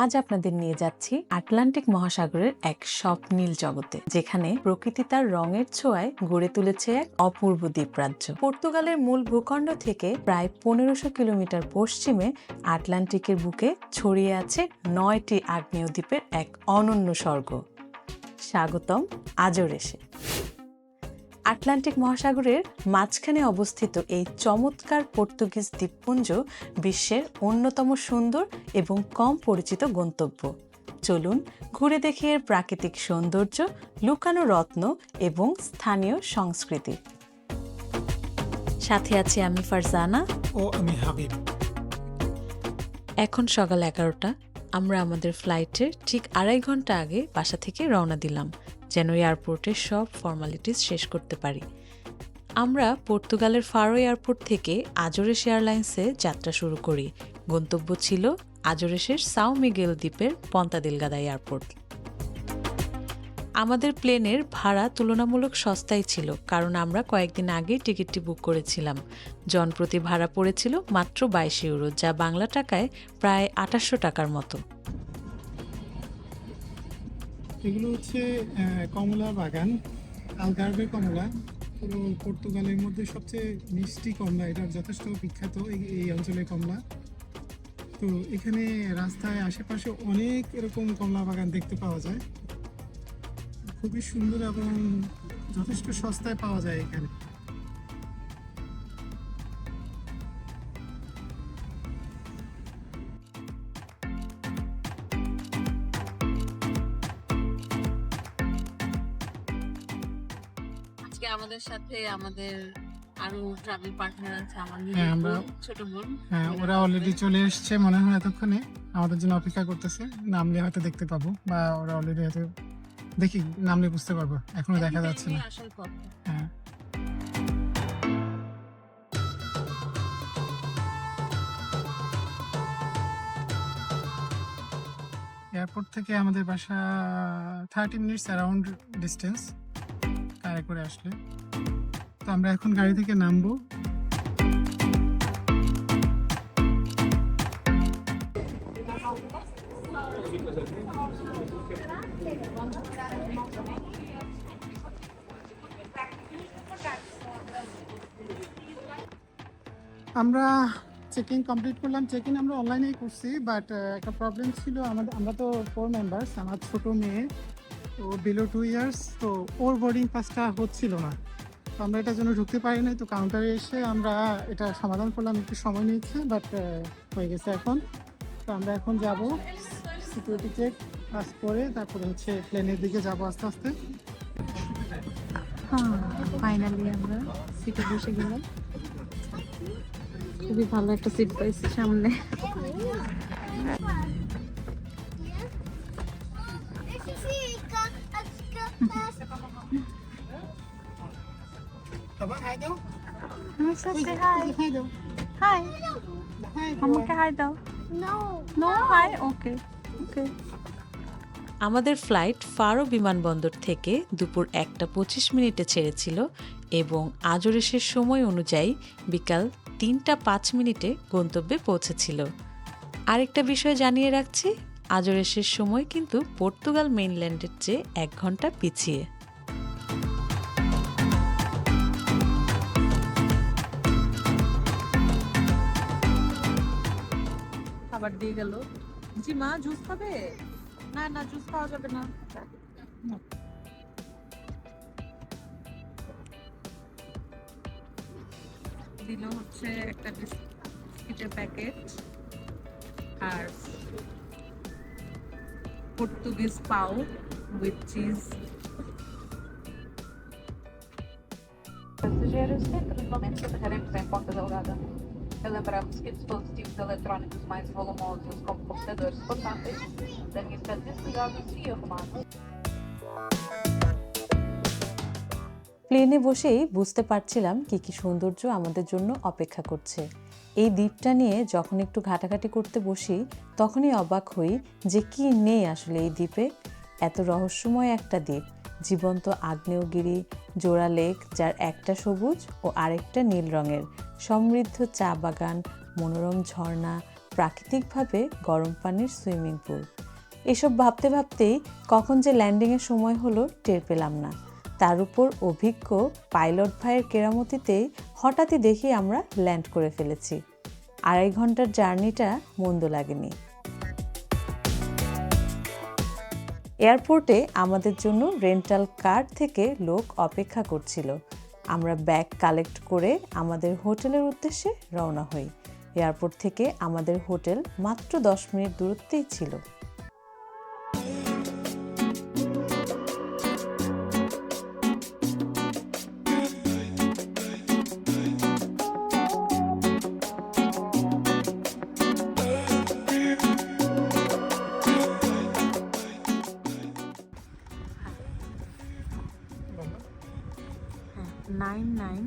আজ আপনাদের নিয়ে যাচ্ছি আটলান্টিক মহাসাগরের এক স্বপ্নীল জগতে, যেখানে প্রকৃতি তার রঙের ছোঁয়ায় গড়ে তুলেছে এক অপূর্ব দ্বীপরাজ্য। পর্তুগালের মূল ভূখণ্ড থেকে প্রায় পনেরোশো কিলোমিটার পশ্চিমে আটলান্টিকের বুকে ছড়িয়ে আছে নয়টি আগ্নেয় দ্বীপের এক অনন্য স্বর্গ। স্বাগতম আজরেসে আটলান্টিক মহাসাগরের মাঝখানে অবস্থিত এই চমৎকার পর্তুগিজ দ্বীপপুঞ্জ বিশ্বের অন্যতম সুন্দর এবং কম পরিচিত গন্তব্য। চলুন ঘুরে দেখি এর প্রাকৃতিক সৌন্দর্য লুকানো রত্ন এবং স্থানীয় সংস্কৃতি। সাথে আছি আমি ফারজানা। ও আমি হাবিব। এখন সকাল এগারোটা আমরা আমাদের ফ্লাইটের ঠিক আড়াই ঘণ্টা আগে বাসা থেকে রওনা দিলাম। যেন এয়ারপোর্টের সব ফর্মালিটিস শেষ করতে পারি। আমরা পর্তুগালের ফারো এয়ারপোর্ট থেকে আজোরেস এয়ারলাইন্সে যাত্রা শুরু করি। গন্তব্য ছিল আজোরেসের সাও মিগেল দ্বীপের পন্তাদিলগাদা এয়ারপোর্ট আমাদের প্লেনের ভাড়া তুলনামূলক সস্তাই ছিল, কারণ আমরা কয়েকদিন আগেই টিকিটটি বুক করেছিলাম। জনপ্রতি ভাড়া পড়েছিল মাত্র বাইশ ইউরো, যা বাংলা টাকায় প্রায় আঠাশশো টাকার মতো। এগুলো হচ্ছে কমলা বাগান আলগার্ভে কমলা, পুরো পর্তুগালের মধ্যে সবচেয়ে মিষ্টি কমলা এটা যথেষ্ট বিখ্যাত এই- এই অঞ্চলের কমলা। তো এখানে রাস্তায় আশেপাশে অনেক এরকম কমলা বাগান দেখতে পাওয়া যায়। খুবই সুন্দর এবং যথেষ্ট সস্তায় পাওয়া যায় এখানে। আমাদের সাথে আমাদের আরও ট্রাভেল পার্টনার আছে আমার হ্যাঁ, আমরা- ছোট বোন। হ্যাঁ ওরা অলরেডি চলে এসছে মনে হয় এতক্ষণে। আমাদের জন্য অপেক্ষা করতেছে। নামলে হয়তো দেখতে পাবো বা ওরা অলরেডি হয়তো দেখি নামলে বুঝতে পারব। এখনও দেখা যাচ্ছে না। হ্যাঁ। এয়ারপোর্ট থেকে আমাদের বাসা থার্টি মিনিটস অ্যারাউন্ড ডিস্টেন্স কারে করে আসলে। তো আমরা এখন গাড়ি থেকে নামবো। আমরা চেকিং কমপ্লিট করলাম। চেকিং আমরা অনলাইনেই করছি বাট একটা প্রবলেম ছিল আমাদের আমরা তো ফোর মেম্বার্স আমার ছোটো মেয়ে। ও বিলো টু ইয়ার্স তো ওর বোর্ডিং পাসটা হচ্ছিল না। তো আমরা এটার জন্য ঢুকতে পারি নাই তো কাউন্টারে এসে আমরা এটা সমাধান করলাম, একটু সময় নিয়েছে বাট হয়ে গেছে এখন। তো আমরা এখন যাব সিকিউরিটি চেক পাস করে তারপরে হচ্ছে প্লেনের দিকে যাব আস্তে আস্তে। ফাইনালি আমরা সিটে বসে গেলাম। খুবই ভালো একটা সিট পাইছি সামনে। তারপর হাই দাও হাই হাই দাও হাই হাই আমাকে হাই দাও নো হাই ওকে ওকে আমাদের ফ্লাইট ফারো বিমানবন্দর থেকে দুপুর একটা পঁচিশ মিনিটে ছেড়েছিল এবং আজরেসের সময় অনুযায়ী বিকাল তিনটা পাঁচ মিনিটে গন্তব্যে পৌঁছেছিল। আরেকটা বিষয় জানিয়ে রাখছি আজরেসের সময় কিন্তু পর্তুগাল মেইনল্যান্ডের চেয়ে এক ঘণ্টা পিছিয়ে। খাবার দিয়ে গেল জি মা জুস খাবে না না জুস খাওয়া যাবে না দিল হচ্ছে একটা বিস্কিটের প্যাকেট আর পর্তুগিজ পাও with cheese Passageiros, sempre nos momentos sobrecarregos em Ponta Delgada. Lembramos que dispositivos eletrônicos mais volumosos, como computadores portáteis, devem estar desligados e arrumados. প্লেনে বসেই বুঝতে পারছিলাম কি কি সৌন্দর্য আমাদের জন্য অপেক্ষা করছে। এই দ্বীপটা নিয়ে যখন একটু ঘাটাঘাটি করতে বসি তখনই অবাক হই যে কি নেই আসলে এই দ্বীপে। এত রহস্যময় একটা দ্বীপ জীবন্ত আগ্নেয়গিরি জোড়া লেক যার একটা সবুজ ও আরেকটা নীল রঙের। সমৃদ্ধ চা বাগান, মনোরম ঝর্ণা, প্রাকৃতিকভাবে গরম পানির সুইমিং পুল। এসব ভাবতে ভাবতেই কখন যে ল্যান্ডিংয়ের সময় হলো টের পেলাম না। তার উপর অভিজ্ঞ পাইলট ভাইয়ের কেরামতিতেই হঠাৎই দেখি আমরা ল্যান্ড করে ফেলেছি। আড়াই ঘণ্টার জার্নিটা মন্দ লাগেনি। এয়ারপোর্টে আমাদের জন্য রেন্টাল কার থেকে লোক অপেক্ষা করছিল। আমরা ব্যাগ কালেক্ট করে আমাদের হোটেলের উদ্দেশ্যে রওনা হই। এয়ারপোর্ট থেকে আমাদের হোটেল মাত্র দশ মিনিট দূরত্বেই ছিল। Nine nine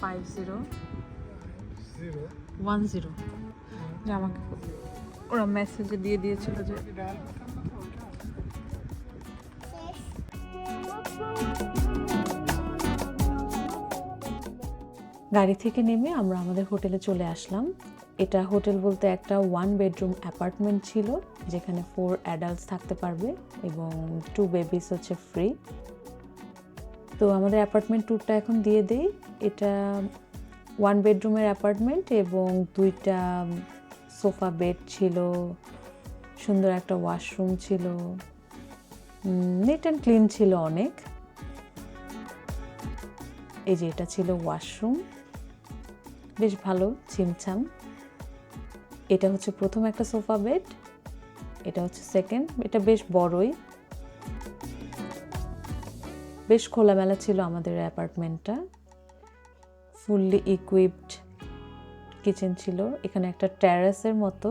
five zero one zero. যে আমাকে ওরা মেসেজে দিয়ে দিয়েছিল যে গাড়ি থেকে নেমে আমরা আমাদের হোটেলে চলে আসলাম। এটা হোটেল বলতে একটা ওয়ান বেডরুম অ্যাপার্টমেন্ট ছিল যেখানে ফোর অ্যাডাল্টস থাকতে পারবে এবং টু বেবিস হচ্ছে ফ্রি তো আমাদের অ্যাপার্টমেন্ট ট্যুরটা এখন দিয়ে দেই। এটা ওয়ান বেডরুমের অ্যাপার্টমেন্ট এবং দুইটা সোফা বেড ছিল, সুন্দর একটা ওয়াশরুম ছিল নিট অ্যান্ড ক্লিন ছিল অনেক। এই যে এটা ছিল ওয়াশরুম। বেশ ভালো, ছিমছাম। এটা হচ্ছে প্রথম একটা সোফা বেড, এটা হচ্ছে সেকেন্ড এটা বেশ বড়ই। বেশ খোলামেলা ছিল আমাদের অ্যাপার্টমেন্টটা। ফুললি ইকুইপড কিচেন ছিল। এখানে একটা টেরাসের মতো।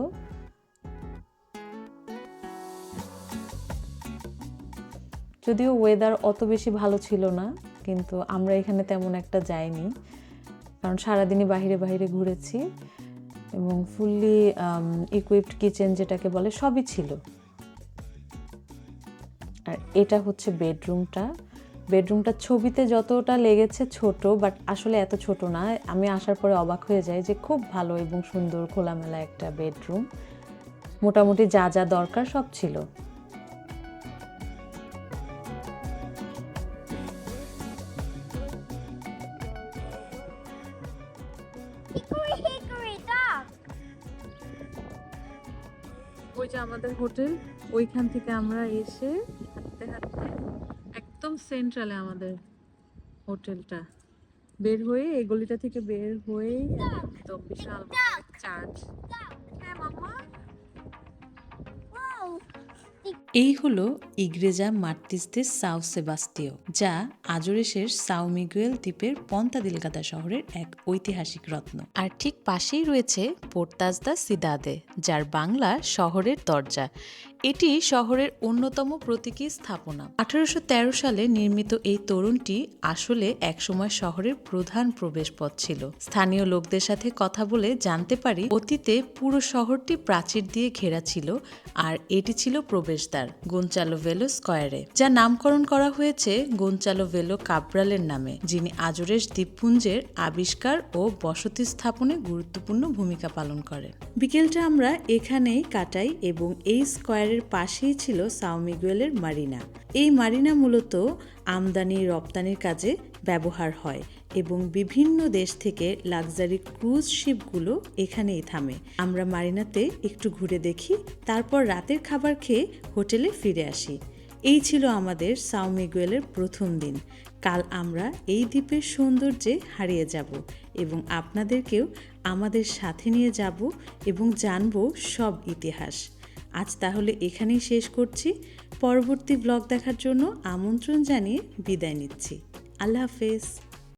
যদিও ওয়েদার অত বেশি ভালো ছিল না, কিন্তু আমরা এখানে তেমন একটা যাইনি। কারণ সারাদিনই বাইরে বাইরে ঘুরেছি এবং ফুললি ইকুইপড কিচেন যেটাকে বলে, সবই ছিল। আর এটা হচ্ছে বেডরুমটা বেডরুমটা ছবিতে যতটা লেগেছে ছোট বাট আসলে এত ছোট না। আমি আসার পরে অবাক হয়ে যাই যে খুব ভালো এবং সুন্দর খোলামেলা একটা বেডরুম মোটামুটি যা যা দরকার সব ছিল. ওই যে আমাদের হোটেল ওইখান থেকে আমরা এসে সেন্ট্রালে আমাদের হোটেলটা। বের হয়ে এই গলিটা থেকে বের হয়ে একদম বিশাল চার্চ। হ্যাঁ এই হলো ইগ্রেজা মার্তিসদের সাউ সেবাস্তিও যা আজোরেসের সাউ মিগুয়েল দ্বীপের পন্তা দিলগাদা শহরের এক ঐতিহাসিক রত্ন। আর ঠিক পাশেই রয়েছে পোর্তাজদা সিদাদে, যার বাংলা শহরের দরজা। এটি শহরের অন্যতম প্রতীকী স্থাপনা। আঠারোশো তেরো সালে নির্মিত এই তরুণটি আসলে একসময় শহরের প্রধান প্রবেশপথ ছিল। স্থানীয় লোকদের সাথে কথা বলে জানতে পারি, অতীতে পুরো শহরটি প্রাচীর দিয়ে ঘেরা ছিল আর এটি ছিল প্রবেশদ্বার গোঞ্চালো ভেলো স্কয়ারে, যা নামকরণ করা হয়েছে গোঞ্চালো ভেলো কাব্রালের নামে, যিনি আজরেশ দ্বীপপুঞ্জের আবিষ্কার ও বসতি স্থাপনে গুরুত্বপূর্ণ ভূমিকা পালন করেন। বিকেলটা আমরা এখানেই কাটাই এবং এই স্কয়ারের পাশেই ছিল সাউমিগুয়েলের মারিনা। এই মারিনা মূলত আমদানি, রপ্তানির কাজে ব্যবহার হয় এবং বিভিন্ন দেশ থেকে লাক্সারি ক্রুজ শিপগুলো এখানেই থামে। আমরা মারিনাতে একটু ঘুরে দেখি, তারপর রাতের খাবার খেয়ে হোটেলে ফিরে আসি। এই ছিল আমাদের সাউমিগুয়েলের প্রথম দিন। কাল আমরা এই দ্বীপের সৌন্দর্যে হারিয়ে যাব এবং আপনাদেরকেও আমাদের সাথে নিয়ে যাব এবং জানব সব ইতিহাস। আজ তাহলে এখানেই শেষ করছি। পরবর্তী ব্লগ দেখার জন্য আমন্ত্রণ জানিয়ে বিদায় নিচ্ছি। আল্লাহ হাফেজ।